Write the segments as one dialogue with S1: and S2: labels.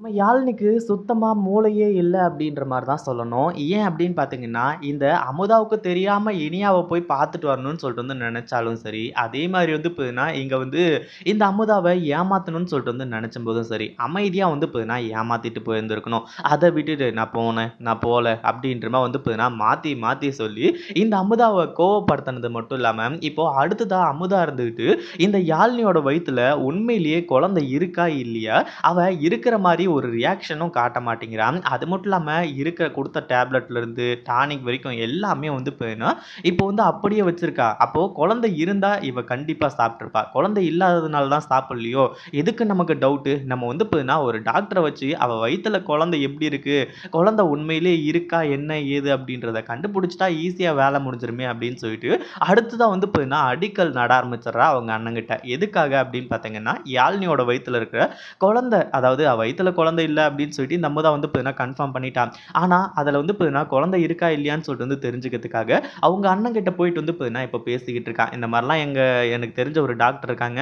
S1: நம்ம யாழ்னிக்கு சுத்தமாக மூளையே இல்லை அப்படின்ற மாதிரி தான் சொல்லணும். ஏன் அப்படின்னு பார்த்தீங்கன்னா, இந்த அமுதாவுக்கு தெரியாமல் இனியாவை போய் பார்த்துட்டு வரணும்னு சொல்லிட்டு வந்து நினச்சாலும் சரி, அதே மாதிரி வந்து பார்த்தீங்கன்னா, இங்கே வந்து இந்த அமுதாவை ஏமாற்றணும்னு சொல்லிட்டு வந்து நெனச்சம்போதும் சரி, அமைதியாக வந்து பார்த்தீங்கன்னா ஏமாற்றிட்டு போயிருந்திருக்கணும். அதை விட்டுட்டு நான் போனேன், நான் போகல அப்படின்ற மாதிரி வந்து பார்த்தீங்கன்னா, மாற்றி மாற்றி சொல்லி இந்த அமுதாவை கோவப்படுத்தினது மட்டும் இல்லாமல் இப்போது அடுத்ததாக அமுதா இருந்துக்கிட்டு இந்த யாழ்னியோட வயிற்றுல உண்மையிலேயே குழந்தை இருக்கா? இல்லையா? அவள் இருக்கிற மாதிரி ஒரு ரியாக்ஷனும் காட்ட மாட்டேங்கிறான் அது மட்டும் இல்லாம இருக்கிற கொடுத்த டேப்லெட்லேருந்து டானிக் வரைக்கும் எல்லாமே வந்து போயிடும் இப்போ வந்து அப்படியே வச்சிருக்கா. அப்போ குழந்தை இருந்தா இவ கண்டிப்பா சாப்பிட்ருப்பா குழந்தை இல்லாததுனால தான் சாப்பிட்லையோ எதுக்கு நமக்கு டவுட்டு? நம்ம வந்து பார்த்தீங்கன்னா, ஒரு டாக்டரை வச்சு அவ வயித்துல குழந்தை எப்படி இருக்கு? குழந்தை உண்மையிலேயே இருக்கா? என்ன? ஏது? அப்படின்றத கண்டுபிடிச்சிட்டா ஈஸியா வேலை முடிஞ்சிருமே அப்படின்னு சொல்லிட்டு, அடுத்ததா வந்து பார்த்தீங்கன்னா, அடிக்கல் நட ஆரம்பிச்சுடுறா அவங்க அண்ணங்கிட்ட. எதுக்காக அப்படின்னு பார்த்தீங்கன்னா, யாழ்னியோட வயித்துல இருக்கிற குழந்தை அதாவது அவ வயித்துல குழந்தை இல்லை அப்படின்னு சொல்லிட்டு இந்த தான் வந்து பார்த்தீங்கன்னா கன்ஃபார்ம் பண்ணிட்டான் ஆனால் அதில் வந்து பார்த்தீங்கன்னா குழந்தை இருக்கா? இல்லையான்னு சொல்லிட்டு வந்து தெரிஞ்சுக்கிறதுக்காக, அவங்க அண்ணன் கிட்ட போயிட்டு வந்து பார்த்தீங்கன்னா, இப்போ பேசிக்கிட்டு இருக்கான் இந்த மாதிரிலாம் எங்கள் எனக்கு தெரிஞ்ச ஒரு டாக்டர் இருக்காங்க.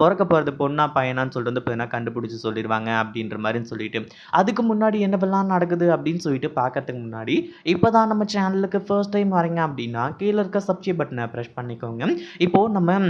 S1: பிறக்க போகிறது பொண்ணா? பையனான்னு சொல்லிட்டு வந்து பார்த்தீங்கன்னா கண்டுபிடிச்சி சொல்லிடுவாங்க அப்படின்ற மாதிரின்னு சொல்லிட்டு. அதுக்கு முன்னாடி என்னவெல்லாம் நடக்குது அப்படின்னு சொல்லிட்டு பார்க்கறதுக்கு முன்னாடி, இப்போ தான் நம்ம சேனலுக்கு ஃபர்ஸ்ட் டைம் வரீங்க அப்படின்னா, கீழே இருக்க சப்ஸ்கிரைப் பட்டனை பிரஸ் பண்ணிக்கோங்க. இப்போது நம்ம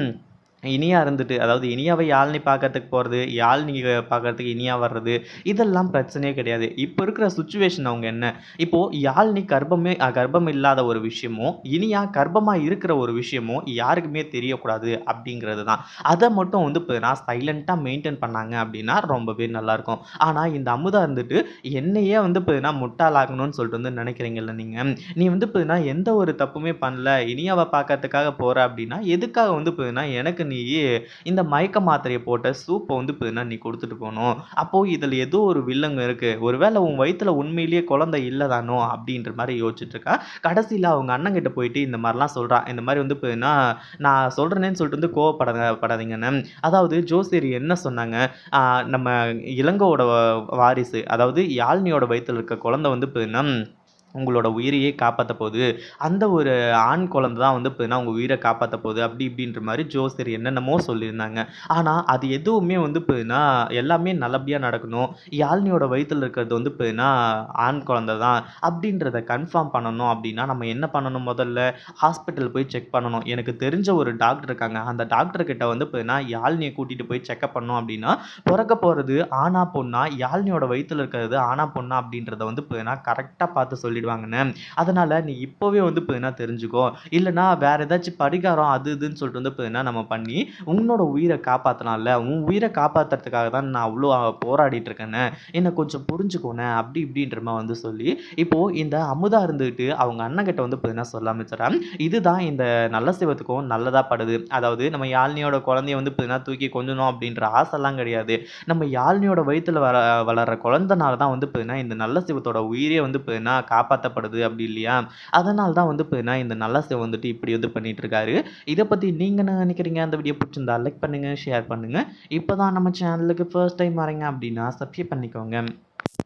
S1: இனியா இருந்துட்டு, அதாவது இனியாவை யாழ்னி பார்க்கறதுக்கு போகிறது யாழ்னிய பார்க்கறதுக்கு இனியா வர்றது, இதெல்லாம் பிரச்சனையே கிடையாது. இப்போ இருக்கிற சுச்சுவேஷன் அவங்க என்ன? இப்போது யாழ்னி கர்ப்பமே கர்ப்பம் இல்லாத ஒரு விஷயமும், இனியா கர்ப்பமாக இருக்கிற ஒரு விஷயமும் யாருக்குமே தெரியக்கூடாது அப்படிங்கிறது தான். அதை மட்டும் வந்து இப்போ நான் சைலண்ட்டாக மெயின்டெயின் பண்ணாங்க அப்படின்னா ரொம்பவே நல்லாயிருக்கும் ஆனால் இந்த அமுதா இருந்துட்டு, என்னையே வந்து பார்த்தீங்கன்னா முட்டாளாகணும்னு சொல்லிட்டு வந்து நினைக்கிறீங்கல்ல நீங்கள் நீ வந்து பார்த்தீங்கன்னா, எந்த ஒரு தப்புமே பண்ணல. இனியாவை பார்க்கறதுக்காக போகிற அப்படின்னா, எதுக்காக வந்து இப்போ எனக்கு நீ இந்த மயக்க மாத்திரையை போட்ட சூப்பை வந்து இப்போ நீ கொடுத்துட்டு போகணும் அப்போது இதில் ஏதோ ஒரு வில்லங்க இருக்குது ஒருவேளை உன் வயிற்றில் உண்மையிலேயே குழந்தை இல்லை தானோ? அப்படின்ற மாதிரி யோசிச்சுட்ருக்கா கடைசியில் அவங்க அவங்க அண்ணங்கிட்ட போயிட்டு இந்த மாதிரிலாம் சொல்கிறான் இந்த மாதிரி வந்து பார்த்தீங்கன்னா, நான் சொல்கிறேனேன்னு சொல்லிட்டு வந்து கோவப்பட படாதீங்கன்னு. அதாவது ஜோசியர் என்ன சொன்னாங்க? நம்ம இளங்கோட வாரிசு, அதாவது யாழ்னியோட வயிற்றில் இருக்க குழந்தை வந்து பார்த்தீங்கன்னா, உங்களோட உயிரையே காப்பாற்ற போகுது. அந்த ஒரு ஆண் குழந்தை தான் வந்து பார்த்தீங்கன்னா, உங்கள் உயிரை காப்பாற்ற போகுது. அப்படி இப்படின்ற மாதிரி ஜோசியர் என்னென்னமோ சொல்லியிருந்தாங்க. ஆனால் அது எதுவுமே வந்து பார்த்தீங்கன்னா, எல்லாமே நல்லபடியாக நடக்கணும். யாழ்னியோட வயிற்றில் இருக்கிறது வந்து பார்த்தீங்கன்னா, ஆண் குழந்தை தான். அப்படின்றத கன்ஃபார்ம் பண்ணணும் அப்படின்னா, நம்ம என்ன பண்ணணும் முதல்ல? ஹாஸ்பிட்டல் போய் செக் பண்ணணும். எனக்கு தெரிஞ்ச ஒரு டாக்டர் இருக்காங்க. அந்த டாக்டர் கிட்ட வந்து பார்த்தீங்கன்னா, யாழ்னியை கூட்டிகிட்டு போய் செக்கப் பண்ணோம் அப்படின்னா, பிறக்க போகிறது ஆனா பொண்ணா? யாழ்னியோட வயிற்றில் இருக்கிறது ஆனா பொண்ணா? அப்படின்றத வந்து பார்த்தீங்கன்னா, கரெக்டாக பார்த்து போயிடுவாங்கன்னு அதனால நீ இப்போவே வந்து பார்த்தீங்கன்னா தெரிஞ்சுக்கோ. இல்லைனா வேற ஏதாச்சும் படிகாரம் அது இதுன்னு சொல்லிட்டு வந்து பார்த்தீங்கன்னா, நம்ம பண்ணி உன்னோட உயிரை காப்பாற்றலாம்ல உன் உயிரை காப்பாத்துறதுக்காக தான் நான் அவ்வளோ போராடிட்டு இருக்கேன்னு. என்னை கொஞ்சம் புரிஞ்சுக்கோனே அப்படி இப்படின்ற மாதிரி வந்து சொல்லி, இப்போது இந்த அமுதா இருந்துக்கிட்டு அவங்க அண்ணங்கிட்ட வந்து பார்த்தீங்கன்னா சொல்ல ஆரம்பிச்சிடறேன் இதுதான் இந்த நல்ல சிவத்துக்கும் நல்லதாக படுது. அதாவது நம்ம யாழ்னியோட குழந்தைய வந்து பார்த்தீங்கன்னா, தூக்கி கொஞ்சணும் அப்படின்ற ஆசைலாம் கிடையாது. நம்ம யாழ்னியோட வயிற்றுல வர வளர்ற குழந்தனால தான் வந்து பார்த்தீங்கன்னா, இந்த நல்ல சிவத்தோட உயிரே வந்து பார்த்தீங்கன்னா காப்பாற்றப்படுது அப்படி இல்லையா? அதனால தான் வந்து பார்த்தீங்கன்னா, இந்த நல்ல வந்துட்டு இப்படி வந்து பண்ணிகிட்ருக்காரு இதை பற்றி நீங்கள் என்ன நினைக்கிறீங்க அந்த வீடியோ பிடிச்சிருந்தா லைக் பண்ணுங்கள் ஷேர் பண்ணுங்கள் இப்போ தான் நம்ம சேனலுக்கு ஃபர்ஸ்ட் டைம் வரீங்க அப்படின்னா, சப்ஸ்கிரைப் பண்ணிக்கோங்க.